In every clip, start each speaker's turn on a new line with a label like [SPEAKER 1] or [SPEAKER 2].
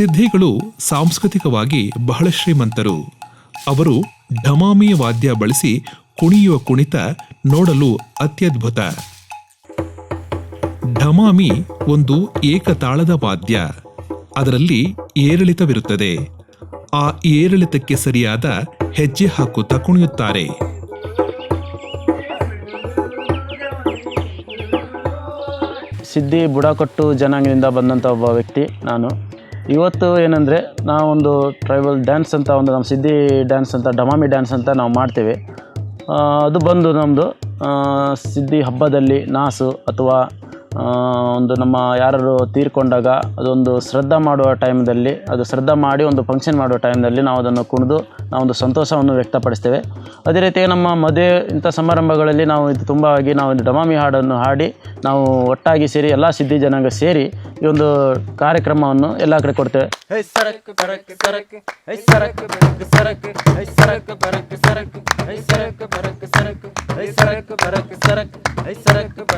[SPEAKER 1] ಸಿದ್ಧಿಗಳು ಸಾಂಸ್ಕೃತಿಕವಾಗಿ ಬಹಳ ಶ್ರೀಮಂತರು. ಅವರು ಢಮಾಮಿ ವಾದ್ಯ ಬಳಸಿ ಕುಣಿಯುವ ಕುಣಿತ ನೋಡಲು ಅತ್ಯದ್ಭುತ. ಢಮಾಮಿ ಒಂದು ಏಕತಾಳದ ವಾದ್ಯ. ಅದರಲ್ಲಿ ಏರಿಳಿತವಿರುತ್ತದೆ. ಆ ಏರಿಳಿತಕ್ಕೆ ಸರಿಯಾದ ಹೆಜ್ಜೆ ಹಾಕುತ್ತಾ ಕುಣಿಯುತ್ತಾರೆ.
[SPEAKER 2] ಸಿದ್ಧಿ ಬುಡಕಟ್ಟು ಜನಾಂಗದಿಂದ ಬಂದಂಥ ಒಬ್ಬ ವ್ಯಕ್ತಿ ನಾನು. ಇವತ್ತು ಏನಂದರೆ ನಾವೊಂದು ಟ್ರೈಬಲ್ ಡ್ಯಾನ್ಸ್ ಅಂತ ಒಂದು ನಮ್ಮ ಸಿದ್ಧಿ ಡ್ಯಾನ್ಸ್ ಅಂತ, ಡಮಾಮಿ ಡ್ಯಾನ್ಸ್ ಅಂತ ನಾವು ಮಾಡ್ತೇವೆ. ಅದು ಬಂದು ನಮ್ಮದು ಸಿದ್ಧಿ ಹಬ್ಬದಲ್ಲಿ ನಾಸು ಅಥವಾ ಒಂದು ನಮ್ಮ ಯಾರು ತೀರ್ಕೊಂಡಾಗ ಅದೊಂದು ಶ್ರದ್ಧಾ ಮಾಡುವ ಟೈಮ್ದಲ್ಲಿ ಅದು ಶ್ರದ್ಧಾ ಮಾಡಿ ಒಂದು ಫಂಕ್ಷನ್ ಮಾಡುವ ಟೈಮ್ನಲ್ಲಿ ನಾವು ಅದನ್ನು ಕುಣಿದು ನಾವೊಂದು ಸಂತೋಷವನ್ನು ವ್ಯಕ್ತಪಡಿಸ್ತೇವೆ. ಅದೇ ರೀತಿ ನಮ್ಮ ಮದುವೆ, ಇಂಥ ಸಮಾರಂಭಗಳಲ್ಲಿ ನಾವು ಇದು ಆಗಿ ನಾವು ಡಮಾಮಿ ಹಾಡನ್ನು ಹಾಡಿ, ನಾವು ಒಟ್ಟಾಗಿ ಸೇರಿ ಎಲ್ಲ ಸಿದ್ಧಿ ಜನಾಂಗ ಸೇರಿ ಈ ಒಂದು ಕಾರ್ಯಕ್ರಮವನ್ನು ಎಲ್ಲ ಕಡೆ ಕೊಡ್ತೇವೆ.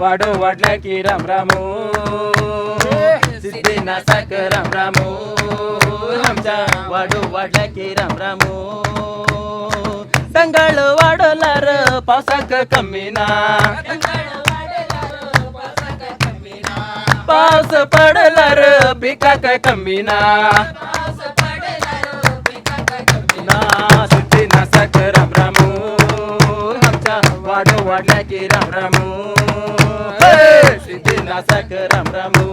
[SPEAKER 3] వాడు వడ్లకి రామ్ రాము సిద్ధి నాసాక రామ్ రాము రామ్చా వాడు వడ్లకి రామ్ రాము ದಂಗಳು ವಾಡೋಲಾರ ಪಾವಸಾಕ ಕಮ್ಮಿನ ಪಾವಸ ಪಡಲಾರ ಪಿಕಾಕ ಕಮ್ಮಿನ ಸುತ್ತಿನ ಸಕರ వాడు వాడ్లకి రమరము సిద్ధి నాసక రమరము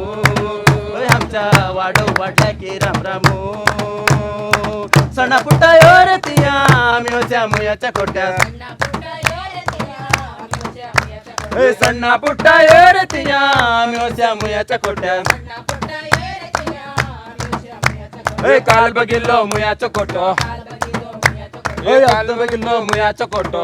[SPEAKER 3] आमच्या वाडो वाटल्या की रामरामू सणा पुट्टा योर तिया मिळोच्या मुयाच्या खोट्या सण्णा पुट्टा योर तिया मिळोच्या मुयाच्या खोट्या काल बघिल्लो मुयाचो खोटो काल बघिल्लो मुयाचो
[SPEAKER 1] खोटो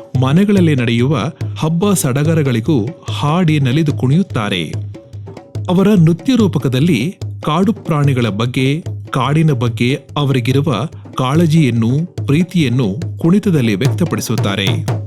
[SPEAKER 1] ಮನೆಗಳಲ್ಲಿ ನಡೆಯುವ ಹಬ್ಬ ಸಡಗರಗಳಿಗೂ ಹಾಡಿ ನಲಿದು ಕುಣಿಯುತ್ತಾರೆ. ಅವರ ನೃತ್ಯ ರೂಪಕದಲ್ಲಿ ಕಾಡು ಪ್ರಾಣಿಗಳ ಬಗ್ಗೆ, ಕಾಡಿನ ಬಗ್ಗೆ ಅವರಿಗಿರುವ ಕಾಳಜಿಯನ್ನು, ಪ್ರೀತಿಯನ್ನು ಕುಣಿತದಲ್ಲಿ ವ್ಯಕ್ತಪಡಿಸುತ್ತಾರೆ.